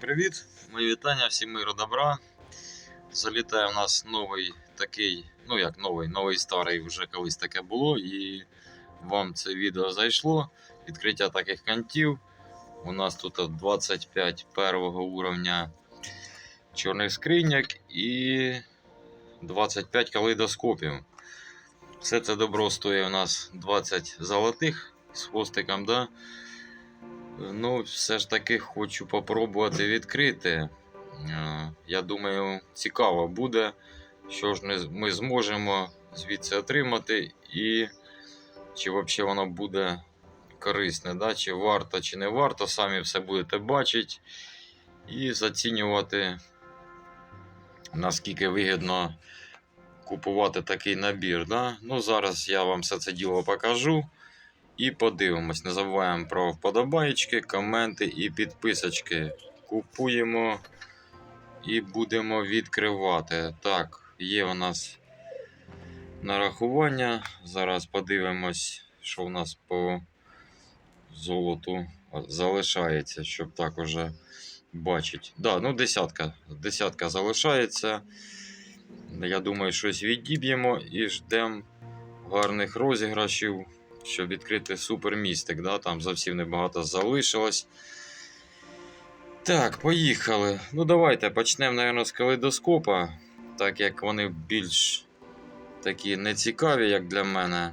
Привіт! Мої вітання, всім миру добра. Залітає у нас новий такий, ну як новий, новий старий вже колись таке було, і вам це відео зайшло. Відкриття таких кантів. У нас тут 25 першого уровня чорних скриняк і 25 калейдоскопів. Все це добро стоїть у нас 20 золотих з хвостиком. Да? Ну, все ж таки хочу попробувати відкрити. Е, Я думаю, цікаво буде, що ж ми зможемо звідси отримати, і чи взагалі воно буде корисне, да? чи варто, чи не варто, самі все будете бачити і зацінювати, наскільки вигідно купувати такий набір. Да? Ну, зараз я вам все це діло покажу. І подивимось. Не забуваємо про вподобаєчки, коменти і підписочки. Купуємо і будемо відкривати. Так, є у нас нарахування. Зараз подивимось, що у нас по золоту залишається, щоб так уже бачити. Да, ну десятка. Десятка залишається. Я думаю, щось відіб'ємо і ждемо гарних розіграшів щоб відкрити супермістик. Да? Там зовсім небагато залишилось. Так, поїхали. Ну, давайте почнемо, мабуть, з калейдоскопа, так як вони більш такі нецікаві, як для мене.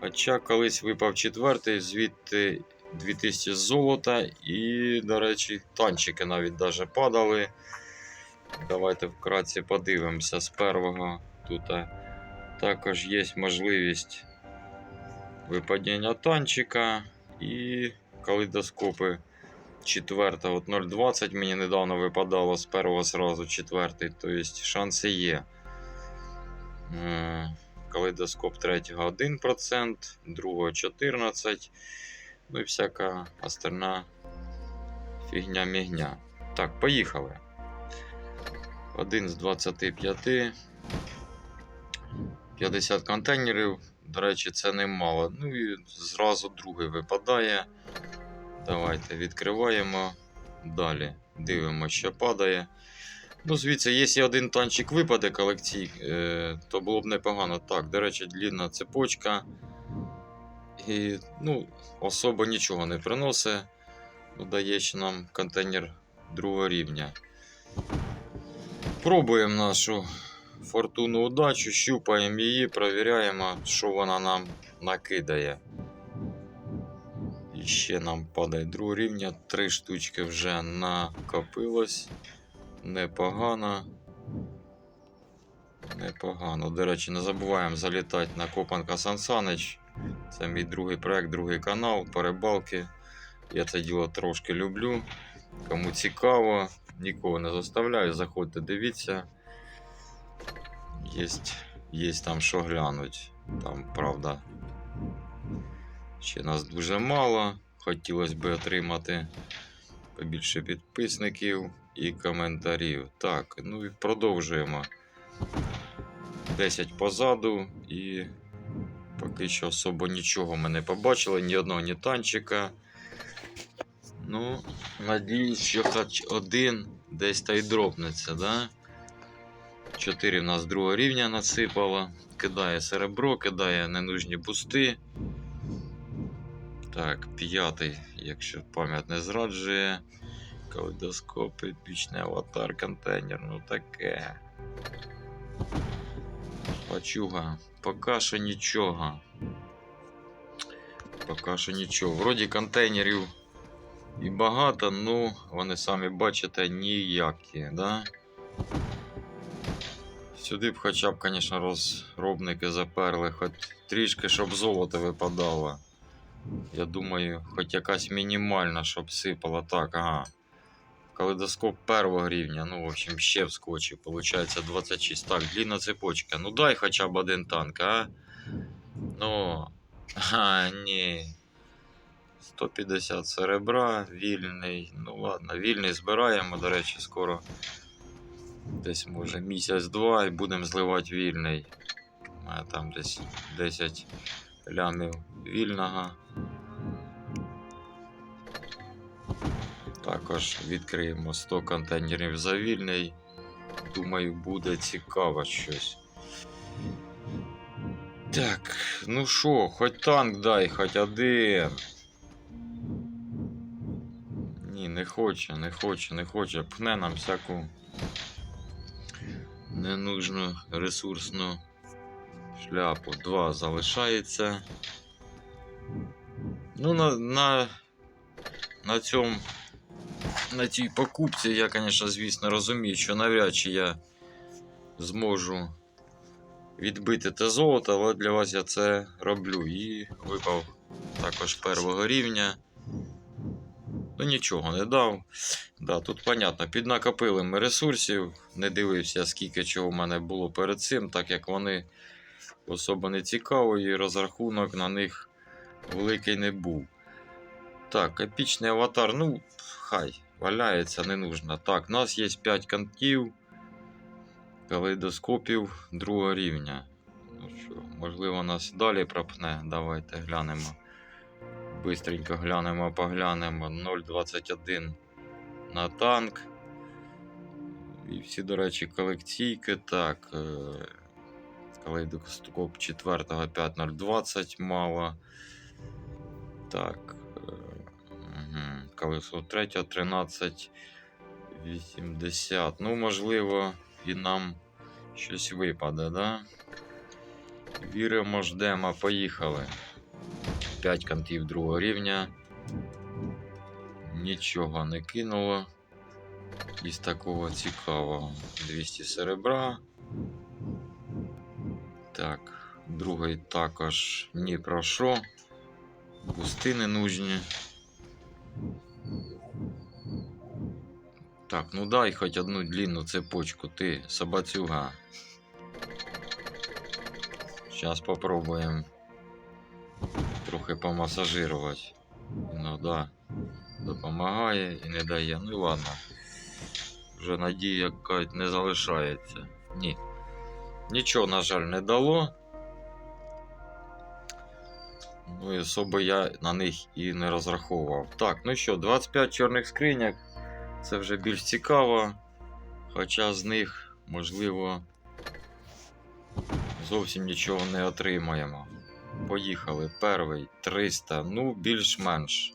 Хоча колись випав четвертий, звідти 2000 золота і, до речі, танчики навіть даже падали. Давайте вкратце подивимося з первого. Тут також є можливість випадіння танчика і калейдоскопи четверта. От 0,20 мені недавно випадало з першого сразу четвертий, тобто шанси є. Е, Калейдоскоп третього 1%, другого 14%. Ну і всяка остальна фігня-мігня. Так, поїхали. Один з 25. 50 контейнерів. До речі, це немало. Ну і зразу другий випадає. Давайте відкриваємо. Далі дивимося, що падає. Ну, звідси, якщо один танчик випаде колекцій, е, то було б непогано. Так, до речі, длінна цепочка. І ну, особо нічого не приносить. Ну, дає ще нам контейнер другого рівня. Пробуємо нашу фортуну удачу, щупаємо її, провіряємо, що вона нам накидає. І ще нам падає другого рівня. Три штучки вже накопилось. Непогано. Непогано. До речі, не забуваємо залітати на Копанка Сансанич. Це мій другий проект, другий канал по рибалки. Я це діло трошки люблю. Кому цікаво, нікого не заставляю, заходьте, дивіться. Есть, есть там що глянуть. Там, правда, ще нас дуже мало. Хотілося б отримати побільше підписників і коментарів. Так, ну і продовжуємо. 10 позаду і поки що особо нічого ми не побачили, ні одного, ні танчика. Ну, надіюсь, що хоч один десь та й дропнеться, да? 4 в нас другого рівня насипало. Кидає серебро, кидає ненужні бусти. Так, п'ятий, якщо пам'ять не зраджує. Калейдоскоп, епічний аватар, контейнер, ну таке. Пачуга. Поки що нічого. Поки що нічого. Вроді контейнерів і багато, ну вони самі бачите ніякі, да? Сюди б хоча б, звісно, розробники заперли, хоч трішки, щоб золото випадало. Я думаю, хоч якась мінімальна, щоб сипала. Так, ага. Калейдоскоп первого рівня, ну, в общем, ще вскочив. Получається 26. Так, длінна цепочка. Ну дай хоча б один танк, а? Ну. А, ні. 150 серебра, вільний. Ну ладно, вільний збираємо, до речі, скоро. Десь може місяць-два і будемо зливати вільний. А там десь 10 лямів вільного. Також відкриємо 100 контейнерів за вільний. Думаю, буде цікаво щось. Так, ну що, хоч танк дай, хоч один. Ні, не хоче, не хоче, не хоче. Пхне нам всяку ненужну ресурсну шляпу. Два залишається. Ну, на, на, на цьому. На цій покупці я, звісно, звісно, розумію, що навряд чи я зможу відбити те золото, але для вас я це роблю. І випав також первого рівня. Ну нічого не дав. Да, тут понятно, піднакопили ми ресурсів. Не дивився, скільки чого в мене було перед цим, так як вони особо не цікаві, і розрахунок на них великий не був. Так, епічний аватар, ну, хай, валяється, не нужно. Так, у нас є 5 кантів, калейдоскопів другого рівня. Ну що, можливо, нас далі пропне. Давайте глянемо. Бистренько глянемо, поглянемо. 0.21 на танк. І всі, до речі, колекційки. Так. е, Калейдоскоп 4 5020 мало. Так. Угу. Колесо 3 13 80. Ну, можливо, і нам щось випаде, да? Віримо, ждемо, поїхали. 5 кантів другого рівня. Нічого не кинуло. Із такого цікавого. 200 серебра. Так, другий також ні про що. Бусти не нужні. Так, ну дай хоч одну длинну цепочку, ти, собацюга. Сейчас попробуем трохи помасажирувати. Ну да, допомагає і не дає. Ну і ладно. Вже надія якась не залишається. Ні. Нічого, на жаль, не дало. Ну і особо я на них і не розраховував. Так, ну що, 25 чорних скриняк. Це вже більш цікаво. Хоча з них, можливо, зовсім нічого не отримаємо. Поїхали. Перший 300. Ну, більш-менш.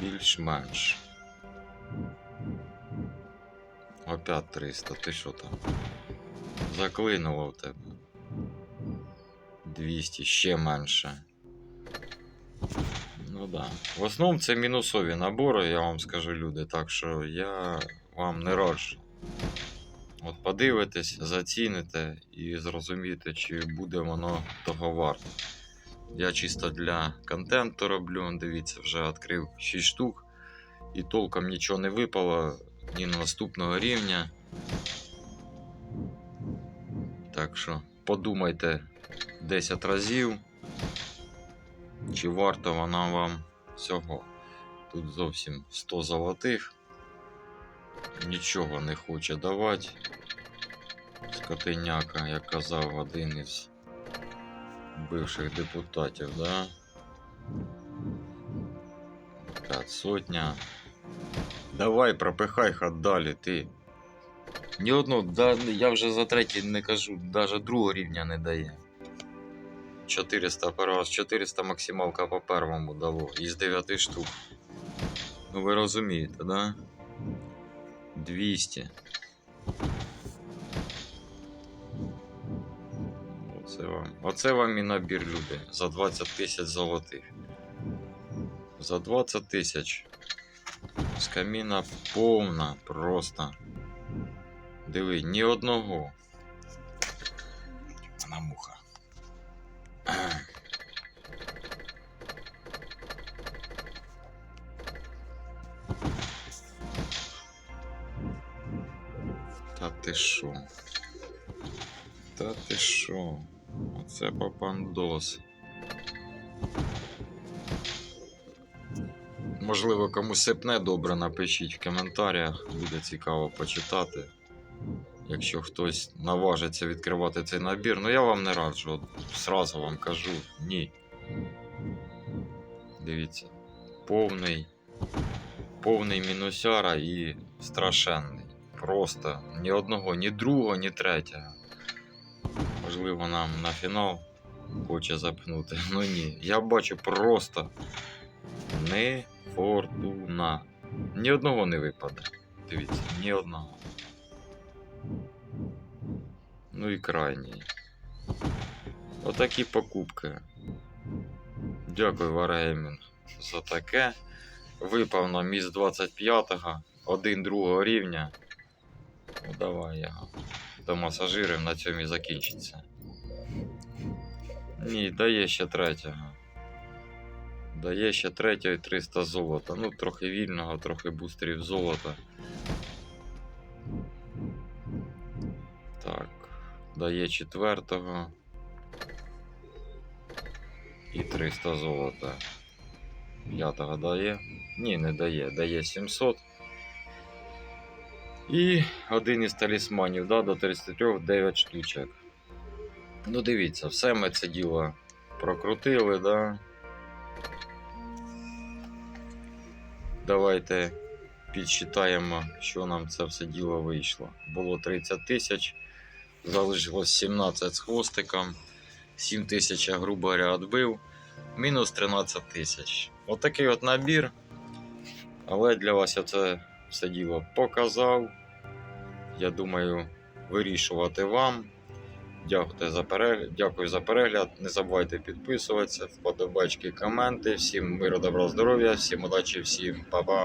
Більш-менш. Опять 300. Ти що там? Заклинуло в тебе. 200, ще менше. Ну да. В основному це мінусові набори, я вам скажу, люди. Так що я вам не раджу. От подивитесь, заціните і зрозумієте, чи буде воно того варто. Я чисто для контенту роблю. Дивіться, вже відкрив 6 штук. І толком нічого не випало ні на наступного рівня. Так що подумайте 10 разів, чи варто вона вам цього. Тут зовсім 100 золотих. Нічого не хоче давати. Скотиняка, як казав один із бивших депутатів, да? П'ять сотня. Давай, пропихай хат далі, ти. Ні одну, да, я вже за третій не кажу, навіть другого рівня не дає. 400 перший раз, 400 максималка по первому дало із 9 штук. Ну ви розумієте, да? 200. Оце вам. Оце вам і набір люди. За 20 тисяч золотих. За 20 тисяч. Скаміна повна просто. Диви, ні одного. Вона муха. Та ти шо? Та ти шо? Оце папандос. Можливо, комусь сипне добре напишіть в коментарях, буде цікаво почитати. Якщо хтось наважиться відкривати цей набір, ну я вам не раджу, от сразу вам кажу, ні. Дивіться, повний повний мінусяра і страшенний. Просто ні одного, ні другого, ні третього. Можливо, нам на фінал хоче запхнути. Ну ні, я бачу просто не фортуна. Ні одного не випаде. Дивіться, ні одного. Ну і крайній. Отакі покупки. Дякую, Wargaming, за таке. Випав нам із 25-го, один другого рівня. Ну давай я до масажирів на цьому і закінчиться. Ні, дає ще третього. Дає ще третього і 300 золота. Ну, трохи вільного, трохи бустерів золота. Так, дає четвертого. І 300 золота. П'ятого дає. Ні, не дає. Дає 700. І один із талісманів, да, до 33 9 штучок. Ну, дивіться, все ми це діло прокрутили, да. Давайте підсчитаємо, що нам це все діло вийшло. Було 30 тисяч, залишилось 17 з хвостиком, 7 тисяч, грубо говоря, відбив, мінус 13 тисяч. Отакий от набір. Але для вас це все діло показав. Я думаю, вирішувати вам. Дякую за перегляд. Дякую за перегляд. Не забувайте підписуватися, вподобачки, коменти. Всім миру, добра, здоров'я, всім удачі, всім па-па.